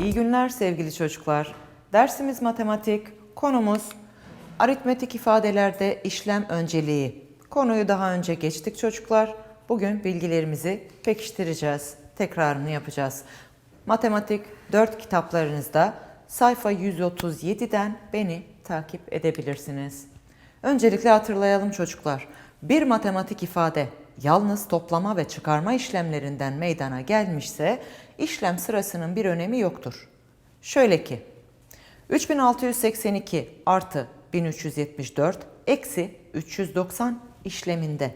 İyi günler sevgili çocuklar. Dersimiz matematik, konumuz aritmetik ifadelerde işlem önceliği. Konuyu daha önce geçtik çocuklar. Bugün bilgilerimizi pekiştireceğiz. Tekrarını yapacağız. Matematik 4 kitaplarınızda sayfa 137'den beni takip edebilirsiniz. Öncelikle hatırlayalım çocuklar. Bir matematik ifade yalnız toplama ve çıkarma işlemlerinden meydana gelmişse işlem sırasının bir önemi yoktur. Şöyle ki 3682 artı 1374 eksi 390 işleminde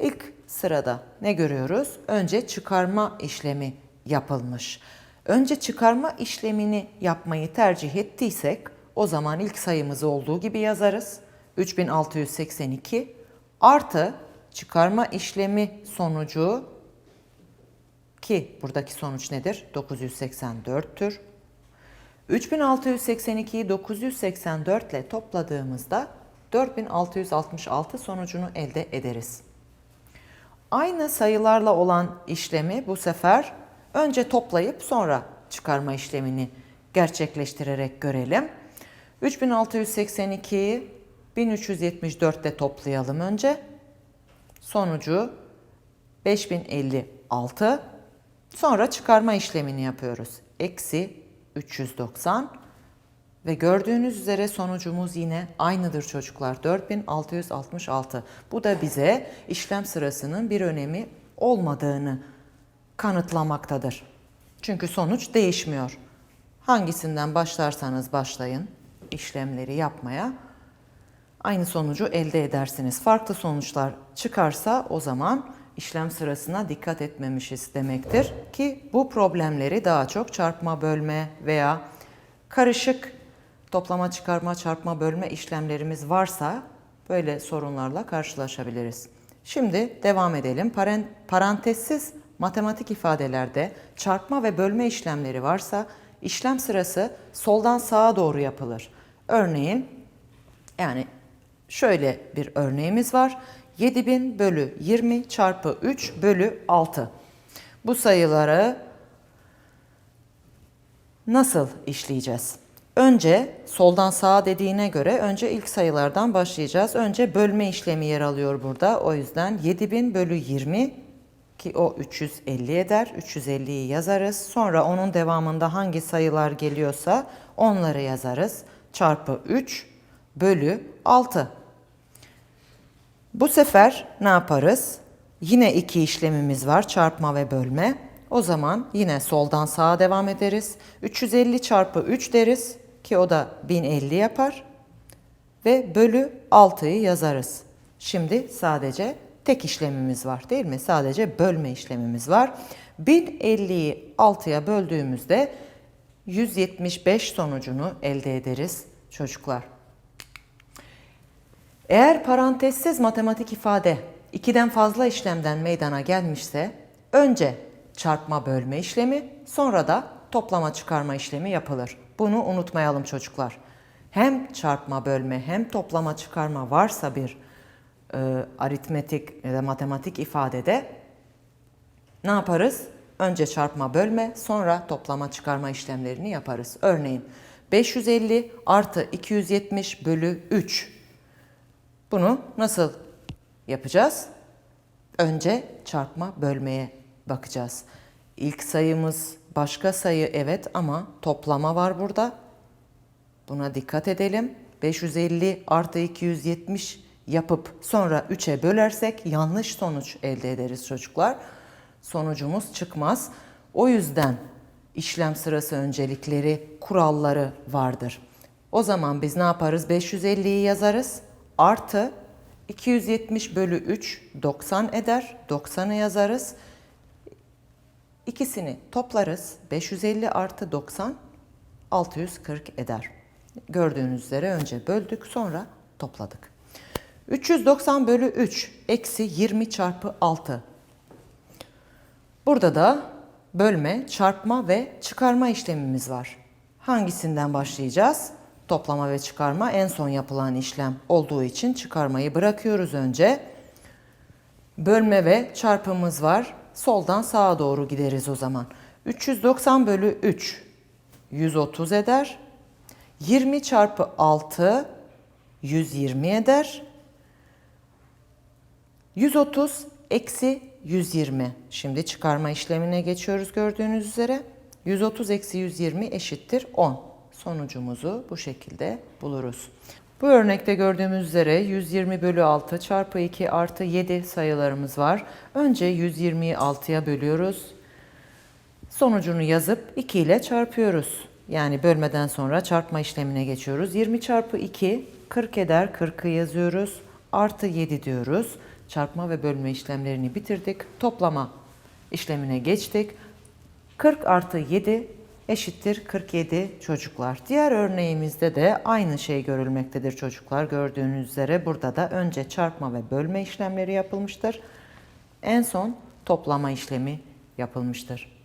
İlk sırada ne görüyoruz? Önce çıkarma işlemi yapılmış. Önce çıkarma işlemini yapmayı tercih ettiysek o zaman ilk sayımızı olduğu gibi yazarız. 3682 artı çıkarma işlemi sonucu ki buradaki sonuç nedir? 984'tür. 3682'yi 984 ile topladığımızda 4666 sonucunu elde ederiz. Aynı sayılarla olan işlemi bu sefer önce toplayıp sonra çıkarma işlemini gerçekleştirerek görelim. 3682'yi 1374 ile toplayalım önce. Sonucu 5056. Sonra çıkarma işlemini yapıyoruz. Eksi 390 ve gördüğünüz üzere sonucumuz yine aynıdır çocuklar. 4666. Bu da bize işlem sırasının bir önemi olmadığını kanıtlamaktadır. Çünkü sonuç değişmiyor. Hangisinden başlarsanız başlayın işlemleri yapmaya aynı sonucu elde edersiniz. Farklı sonuçlar çıkarsa o zaman işlem sırasına dikkat etmemişiz demektir ki bu problemleri daha çok çarpma, bölme veya karışık toplama, çıkarma, çarpma, bölme işlemlerimiz varsa böyle sorunlarla karşılaşabiliriz. Şimdi devam edelim. Parantezsiz matematik ifadelerde çarpma ve bölme işlemleri varsa işlem sırası soldan sağa doğru yapılır. Örneğin yani şöyle bir örneğimiz var. 7000 bölü 20 çarpı 3 bölü 6. Bu sayıları nasıl işleyeceğiz? Önce soldan sağa dediğine göre önce ilk sayılardan başlayacağız. Önce bölme işlemi yer alıyor burada. O yüzden 7000 bölü 20 ki o 350 eder. 350'yi yazarız. Sonra onun devamında hangi sayılar geliyorsa onları yazarız. Çarpı 3 bölü 6. Bu sefer ne yaparız? Yine iki işlemimiz var çarpma ve bölme. O zaman yine soldan sağa devam ederiz. 350 çarpı 3 deriz ki o da 1050 yapar. Ve bölü 6'yı yazarız. Şimdi sadece tek işlemimiz var değil mi? Sadece bölme işlemimiz var. 1050'yi 6'ya böldüğümüzde 175 sonucunu elde ederiz çocuklar. Eğer parantezsiz matematik ifade ikiden fazla işlemden meydana gelmişse önce çarpma bölme işlemi sonra da toplama çıkarma işlemi yapılır. Bunu unutmayalım çocuklar. Hem çarpma bölme hem toplama çıkarma varsa bir e, aritmetik ya da matematik ifadede ne yaparız? Önce çarpma bölme sonra toplama çıkarma işlemlerini yaparız. Örneğin 550 artı 270 bölü 3 bunu nasıl yapacağız? Önce çarpma bölmeye bakacağız. İlk sayımız başka sayı evet ama toplama var burada. Buna dikkat edelim. 550 artı 270 yapıp sonra 3'e bölersek yanlış sonuç elde ederiz çocuklar. Sonucumuz çıkmaz. O yüzden işlem sırası öncelikleri, kuralları vardır. O zaman biz ne yaparız? 550'yi yazarız artı 270 bölü 3 90 eder. 90'ı yazarız. İkisini toplarız. 550 artı 90 640 eder. Gördüğünüz üzere önce böldük sonra topladık. 390 bölü 3 eksi 20 çarpı 6. Burada da bölme, çarpma ve çıkarma işlemimiz var. Hangisinden başlayacağız? Toplama ve çıkarma en son yapılan işlem olduğu için çıkarmayı bırakıyoruz önce. Bölme ve çarpımız var. Soldan sağa doğru gideriz o zaman. 390 bölü 3 130 eder. 20 çarpı 6 120 eder. 130 eksi 120. Şimdi çıkarma işlemine geçiyoruz gördüğünüz üzere. 130 eksi 120 eşittir 10. Sonucumuzu bu şekilde buluruz. Bu örnekte gördüğümüz üzere 120 bölü 6 çarpı 2 artı 7 sayılarımız var. Önce 120'yi 6'ya bölüyoruz. Sonucunu yazıp 2 ile çarpıyoruz. Yani bölmeden sonra çarpma işlemine geçiyoruz. 20 çarpı 2 40 eder. 40'ı yazıyoruz. Artı 7 diyoruz. Çarpma ve bölme işlemlerini bitirdik. Toplama işlemine geçtik. 40 artı 7 eşittir 47 çocuklar. Diğer örneğimizde de aynı şey görülmektedir çocuklar. Gördüğünüz üzere burada da önce çarpma ve bölme işlemleri yapılmıştır. En son toplama işlemi yapılmıştır.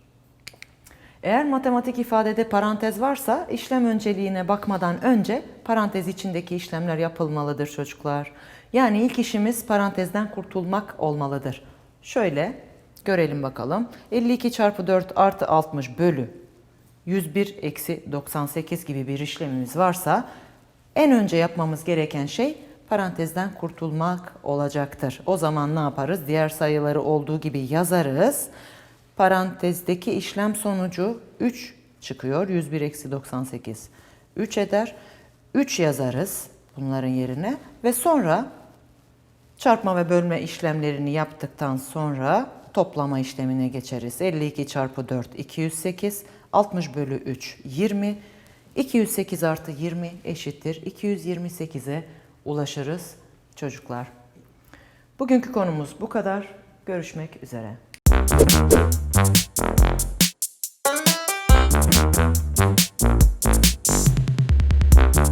Eğer matematik ifadede parantez varsa işlem önceliğine bakmadan önce parantez içindeki işlemler yapılmalıdır çocuklar. Yani ilk işimiz parantezden kurtulmak olmalıdır. Şöyle görelim bakalım. 52 çarpı 4 artı 60 bölü 101 eksi 98 gibi bir işlemimiz varsa en önce yapmamız gereken şey parantezden kurtulmak olacaktır. O zaman ne yaparız? Diğer sayıları olduğu gibi yazarız. Parantezdeki işlem sonucu 3 çıkıyor. 101 eksi 98. 3 eder. 3 yazarız bunların yerine ve sonra çarpma ve bölme işlemlerini yaptıktan sonra toplama işlemine geçeriz. 52 çarpı 4 208, 60 bölü 3 20, 208 artı 20 eşittir 228'e ulaşırız çocuklar. Bugünkü konumuz bu kadar. Görüşmek üzere.